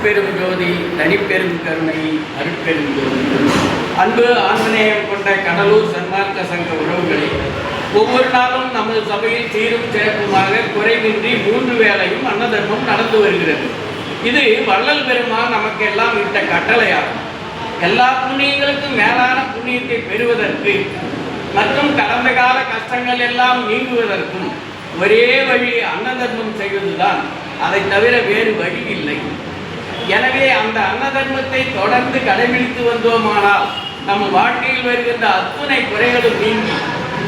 அருட்பெரும் ஜோதி தனிப்பெரும் கருணை அருட்பெரும் ஜோதி. அன்பு ஆஞ்சநேயம் கொண்ட கடலூர் சன்மார்க்க சங்க உறவுகளே ஒவ்வொரு நாளும் நமது சபையில் சீரும் சிறப்புமாக குறைவின்றி மூன்று வேளையும் அன்னதர்மம் நடந்து வருகிறது. இது வள்ளல் பெருமான் நமக்கு எல்லாம் இட்ட கட்டளையாகும். எல்லா புண்ணியங்களுக்கும் மேலான புண்ணியத்தை பெறுவதற்கு மற்றும் கடந்த கால கஷ்டங்கள் எல்லாம் நீங்குவதற்கும் ஒரே வழி அன்னதர்மம் செய்வதுதான். அதை தவிர வேறு வழி இல்லை. எனவே அந்த அன்னதர்மத்தை தொடர்ந்து கடைபிடித்து வந்தோமானால் நம்ம வாழ்க்கையில் வருகின்ற அத்துணை குறைகளும் நீங்கி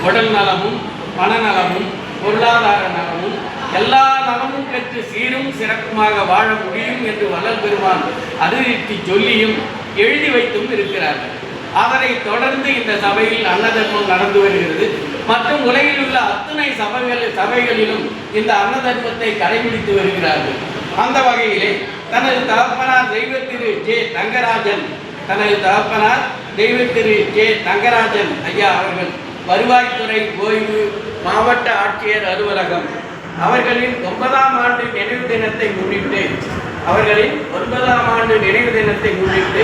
உடல் நலமும் மனநலமும் பொருளாதார நலமும் எல்லா நலமும் பெற்று சீரும் சிறப்புமாக வாழ முடியும் என்று வள்ளல் பெருமான் அறிவித்து சொல்லியும் எழுதி வைத்தும் இருக்கிறார்கள். அதனை தொடர்ந்து இந்த சபையில் அன்னதர்மம் நடந்து வருகிறது. மற்றும் உலகில் உள்ள அத்துணை சபைகள் சபைகளிலும் இந்த அன்னதர்மத்தை கடைபிடித்து வருகிறார்கள். அந்த வகையிலே தனது தகப்பனார் தெய்வ திரு ஜே தங்கராஜன் தனது தகப்பனார் தெய்வ திரு ஜே தங்கராஜன் ஐயா அவர்கள் வருவாய்த்துறை ஓய்வு மாவட்ட ஆட்சியர் அலுவலகம். அவர்களின் ஒன்பதாம் ஆண்டு நினைவு தினத்தை முன்னிட்டு அவர்களின் ஒன்பதாம் ஆண்டு நினைவு தினத்தை முன்னிட்டு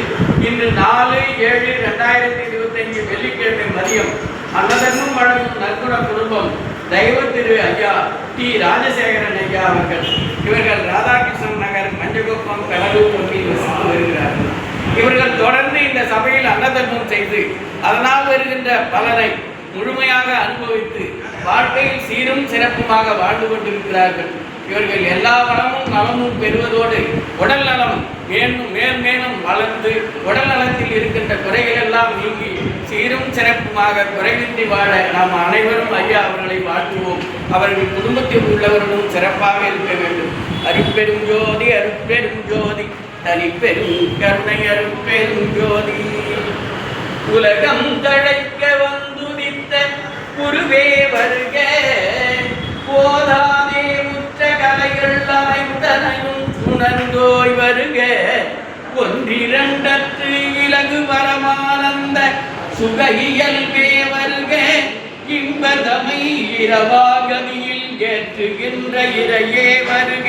இன்று நாலு ஏழு ரெண்டாயிரத்தி இருபத்தஞ்சு வெள்ளிக்கிழமை மதியம் அன்னதர்மம் வழங்கும் நற்குண குடும்பம் தெய்வ திரு ஐயா டி. ராஜசேகரன் ஐயா அவர்கள். இவர்கள் ராதாகிருஷ்ணன் நகர் மஞ்சகுப்பம் கடலூர் தொகுதியில் வசித்து வருகிறார்கள். இவர்கள் தொடர்ந்து இந்த சபையில் அன்னதர்மம் செய்து அதனால் வருகின்ற பலனை முழுமையாக அனுபவித்து வாழ்க்கையில் சீரும் சிறப்புமாக வாழ்ந்து கொண்டிருக்கிறார்கள். இவர்கள் எல்லா வளமும் நலமும் பெறுவதோடு உடல் நலம் மேலும் மேல் மேலும் வளர்ந்து உடல் நலத்தில் இருக்கின்ற குறைகள் எல்லாம் நீங்கி சீரும் சிறப்புமாக குறைவின்றி வாழ நாம் அனைவரும் ஐயா அவர்களை வாழ்த்துவோம். அவர்கள் குடும்பத்தில் உள்ளவர்களும் சிறப்பாக இருக்க வேண்டும். அருட்பெரும் ஜோதி அருப்பெரும் ஜோதி தனிப்பெரும் கருணை அருப்பெரும் ஜோதி. உலகம் தழை ஒன்றிரண்டற்று இலகு பரமானந்த சுகையல் தேவர்க இன்பதமை இரவாகதியில் ஏற்றுகின்ற இறையே வருக.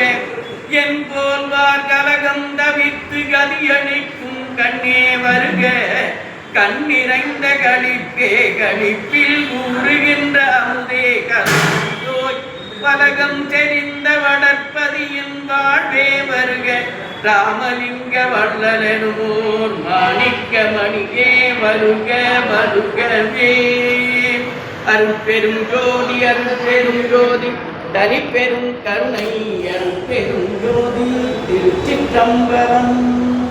என் போல்வார் கலகம் தவித்து கதியணிக்கும் கண்ணே வருக. கண்ணிறைந்த களிப்பே களிப்பில் கூறுகின்ற அமுதே கலகம் பலகம் தெரிந்த வளர்ப்பதியின் வாழ்வே வருக. ராமலிங்க வள்ளலனுமோர் மாணிக்க மணியே வருக வருகவே. அருட்பெரும் ஜோதி அருட்பெரும் ஜோதி தனிப்பெரும் கருணை அருட்பெரும் ஜோதி திருச்சிற்றம்பரம்